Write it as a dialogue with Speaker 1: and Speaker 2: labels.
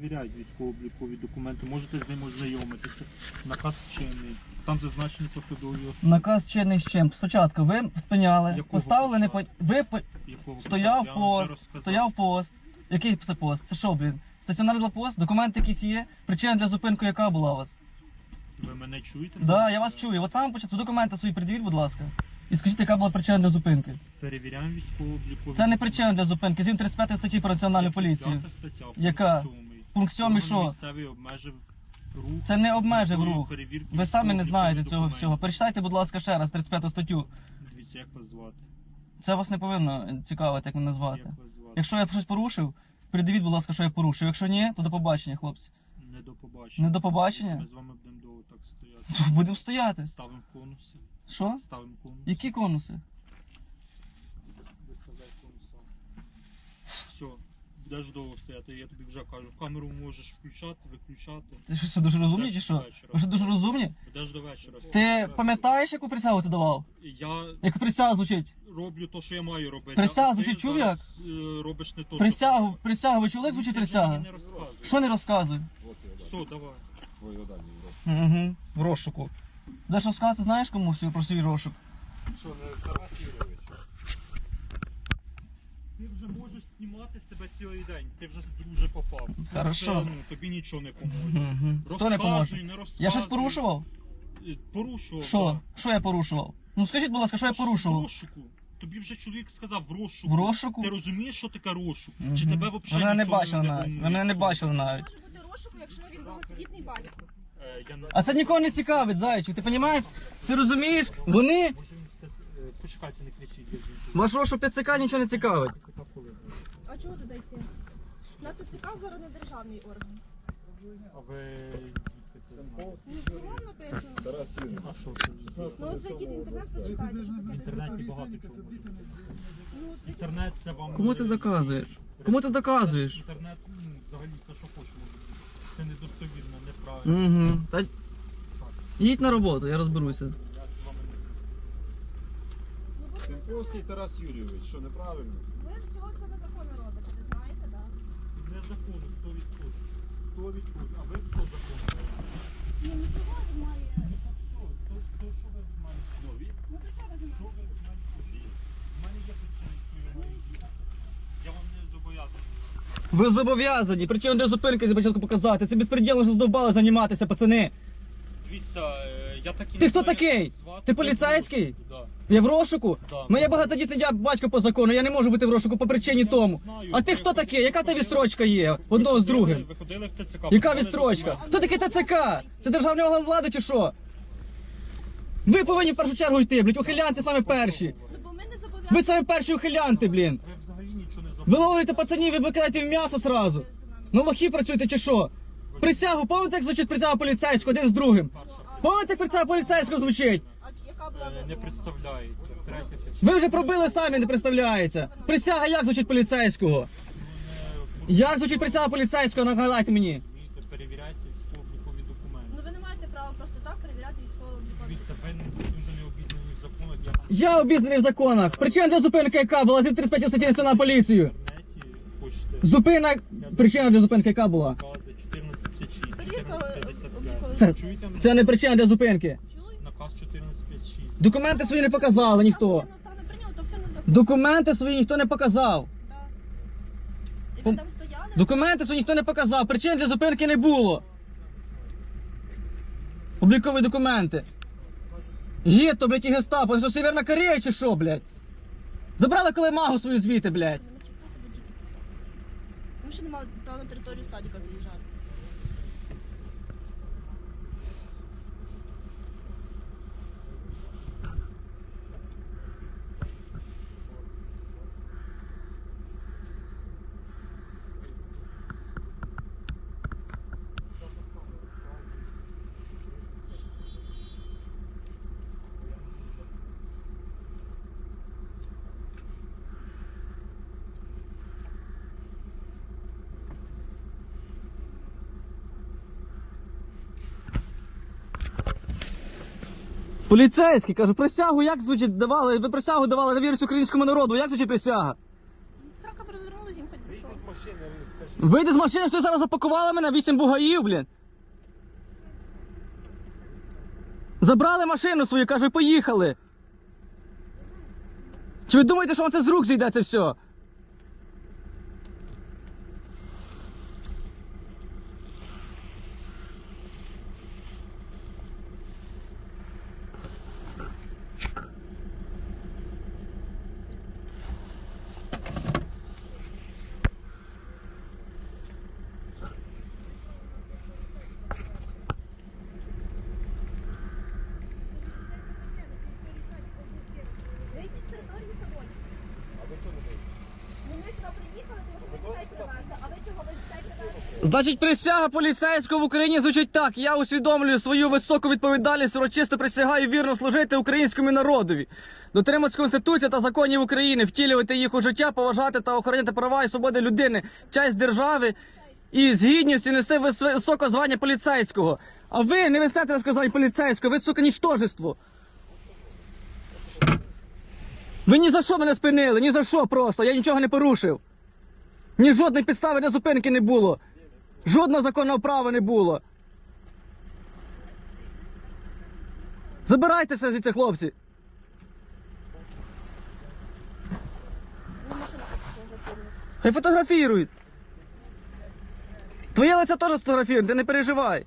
Speaker 1: Перевіряють військово-облікові документи, можете з ним ознайомитися. Наказ чинний. Там зазначені посадові особи.
Speaker 2: Наказ чинний з чим? Спочатку ви спиняли,
Speaker 1: Якого
Speaker 2: поставили не по... Ви по...
Speaker 1: Якого
Speaker 2: стояв
Speaker 1: я вам вже
Speaker 2: пост,
Speaker 1: розказав.
Speaker 2: стояв пост. Який це пост? Це що, блін? Стаціонарний блокпост? Документи якісь є? Причина для зупинки яка була у вас?
Speaker 1: Ви мене чуєте?
Speaker 2: Да, я вас чую. От саме початку документи свої придивіть, будь ласка. І скажіть, яка була причина для зупинки.
Speaker 1: Перевіряємо військово-облікові
Speaker 2: Це не причина для зупинки. Згідно 35 статті про національну поліцію.
Speaker 1: стаття,
Speaker 2: Яка?
Speaker 1: сьомий.
Speaker 2: Пункт сьомий що?
Speaker 1: Місцевий обмежив рух.
Speaker 2: Це не обмежив рух. Ви самі не знаєте цього всього. Перечитайте, будь ласка, ще раз 35 статтю.
Speaker 1: Дивіться, як вас звати?
Speaker 2: Це вас не повинно цікавити, як мене звати.
Speaker 1: Як вас звати?
Speaker 2: Якщо я щось порушив, придивіть, будь ласка, що я порушив. Якщо ні, то до побачення, хлопці.
Speaker 1: Не до побачення.
Speaker 2: Не до побачення?
Speaker 1: Ми з вами будемо довго так стояти.
Speaker 2: Будемо стояти.
Speaker 1: Ставимо конуси.
Speaker 2: Що?
Speaker 1: Ставимо конуси.
Speaker 2: Які конуси?
Speaker 1: Ви сказав конусам. Все. Будеш довго стояти, я тобі вже кажу. Камеру можеш включати, виключати.
Speaker 2: Ти що, все дуже розумні чи що? Ви що дуже розумні?
Speaker 1: Будеш до вечора.
Speaker 2: Ти пам'ятаєш, яку присягу ти давав?
Speaker 1: Я
Speaker 2: Яка присяга звучить?
Speaker 1: роблю те, що я маю робити.
Speaker 2: Присяга звучить, чув
Speaker 1: зараз, е, Робиш не то,
Speaker 2: Присягу,
Speaker 1: що
Speaker 2: присягу, ви чули, як звучить присяга?
Speaker 1: не розказуй.
Speaker 2: Що не розказуй?
Speaker 1: Все, давай.
Speaker 3: Твої дані в.
Speaker 2: Угу, в розшуку. Де що сказати, знаєш кому свій- про свій розшук?
Speaker 3: Що, не Тарас Юрійович?
Speaker 1: Ти вже можеш знімати себе цілий день. Ти вже друже попав.
Speaker 2: Хорошо.
Speaker 1: Це, ну, тобі нічого не поможе.
Speaker 2: Угу. Хто не поможе?
Speaker 1: Не розказуй.
Speaker 2: Я щось порушував?
Speaker 1: Е, Порушував.
Speaker 2: Що? Що я порушував? Ну скажіть, будь ласка, що я
Speaker 1: В
Speaker 2: порушував?
Speaker 1: розшуку. Тобі вже чоловік сказав в розшуку.
Speaker 2: В розшуку?
Speaker 1: Ти розумієш, що таке розшук?
Speaker 2: Мгм.
Speaker 1: Чи тебе
Speaker 2: Ви
Speaker 1: взагалі
Speaker 2: мене не бачили навіть. Ви мене не бачили навіть.
Speaker 4: Може бути розшуку, якщо він багатодітний батько.
Speaker 1: Е, Я не
Speaker 2: А це нікого не цікавить, зайчик. Ти розумієш? Ти розумієш? Вони
Speaker 1: Може він е, Почекайте, не кричіть, я жінку.
Speaker 2: ваш розшук ТЦК нічого не цікавить.
Speaker 4: Чого туди йти? На ТЦК зараз не державний орган.
Speaker 1: А ви?
Speaker 4: Ну, кругом написано.
Speaker 3: Тарас Юрійович.
Speaker 1: А що це?
Speaker 4: Ну от зайдіть в інтернет, почитайте, що
Speaker 1: В
Speaker 4: таке
Speaker 1: інтернеті
Speaker 4: ТЦК.
Speaker 1: багато чого може бути.
Speaker 4: Ну, це
Speaker 1: Інтернет це вам...
Speaker 2: Кому ти доказуєш? Кому ти доказуєш?
Speaker 1: Інтернет, ну, взагалі, це що хочеш може бути. Це недостовірно, неправильно.
Speaker 2: Угу. Та їдь на роботу, я розберуся.
Speaker 1: Я з вами не
Speaker 3: Тарас Юрійович, що неправильно?
Speaker 4: ви всього це незаконно робите, ви знаєте, так?
Speaker 1: Не закону, 100%. 100%. А ви хто закон?
Speaker 4: Ну, не цього немає.
Speaker 1: Так що? То, то що ви від мене? Нові?
Speaker 4: Ну, до чого ви
Speaker 1: Що ви від мене? У мене є причини, що я маю їхати. Я вам не зобов'язаний.
Speaker 2: Ви зобов'язані, причому для зупинки спочатку показати. Це безпреділом вже здовбали займатися, пацани.
Speaker 1: Дивіться, е, я такий...
Speaker 2: Ти
Speaker 1: не
Speaker 2: хто
Speaker 1: знаю,
Speaker 2: такий?
Speaker 1: звати.
Speaker 2: Ти поліцейський?
Speaker 1: Да.
Speaker 2: Я в розшуку?
Speaker 1: Да.
Speaker 2: Моя багатодітний дя- батько по закону, я не можу бути в розшуку по причині
Speaker 1: Я не
Speaker 2: тому.
Speaker 1: знаю.
Speaker 2: А ти хто такий? Яка та відстрочка є? Одного з другим?
Speaker 1: Ви ходили в ТЦК?
Speaker 2: Яка відстрочка? Хто такий ТЦК? Це державний орган влади чи що? Ви повинні в першу чергу йти, блядь, ухилянти саме перші.
Speaker 4: Ну,
Speaker 2: Ви саме перші ухилянти, блін.
Speaker 1: Ви
Speaker 2: ловите пацанів і викидаєте в м'ясо сразу. Ну лохи працюєте чи що? Присягу, пам'ятаєте, як звучить присяга поліцейського один з другим? Пам'ятаєте, як присяга поліцейського звучить?
Speaker 4: А яка була
Speaker 1: Е, Не представляється. Причина.
Speaker 2: Ви вже пробили самі, не представляється. Присяга як звучить поліцейського? Як звучить присяга поліцейського, нагадайте мені.
Speaker 1: Вмієте, перевіряється військово-облікові документи.
Speaker 4: Ну, ви не маєте права просто так перевіряти військову облікові.
Speaker 1: Дивіться, ви не- дуже не обізнані в законах. Я
Speaker 2: обізнаний в законах. Причина для зупинки яка була з 35 статті національної поліцію.
Speaker 1: інтернеті хочете
Speaker 2: Зупина. Причина для зупинки яка була?
Speaker 1: накази 1456,
Speaker 4: Перевірка
Speaker 1: 1455.
Speaker 2: Це,
Speaker 1: Чуєте мене?
Speaker 2: це не причина для зупинки.
Speaker 4: Чули?
Speaker 1: Наказ 1456.
Speaker 2: Документи свої не показали ніхто.
Speaker 4: Незаконно.
Speaker 2: Документи свої ніхто не показав.
Speaker 4: І ви там стояли?
Speaker 2: Документи свої ніхто не показав. Причин для зупинки не було. Облікові документи. Є то, блядь, і гестапо. Це що, Северна Корея чи що, блядь? Забрали колемагу свою звідти, блядь.
Speaker 4: Ми ще не мали права на територію садика заїжджати.
Speaker 2: Поліцейський, кажу, присягу як звучить давали? Ви присягу давали на вірність українському народу. Як звучить присяга?
Speaker 4: Срака б розвернулась їм хоч що.
Speaker 3: Вийди з машини, скажи.
Speaker 2: Вийди з машини, що ти зараз запакувала мене, вісім бугаїв, блін. Забрали машину свою, кажу, і поїхали. Чи ви думаєте, що вам це з рук зійде це все?
Speaker 4: Вийдіть з території садочку. Ну ми сюди приїхали, тому що ви дітей привезли. А ви чого ви дітей привезли?
Speaker 2: Значить, присяга поліцейського в Україні звучить так. Я усвідомлюю свою високу відповідальність, урочисто присягаю вірно служити українському народові, дотриматися Конституції та законів України, втілювати їх у життя, поважати та охороняти права і свободи людини, честь держави і з гідністю несе вис- високе звання поліцейського. А ви не вистаєте розказання поліцейського, ви, сука, нічтожество. Ви ні за що мене спинили, ні за що просто, я нічого не порушив. Ні жодної підстави для зупинки не було. Жодного законного права не було. Забирайтеся звідси, хлопці. Хай фотографірують. Твоє лице теж сфотографірують, ти не переживай.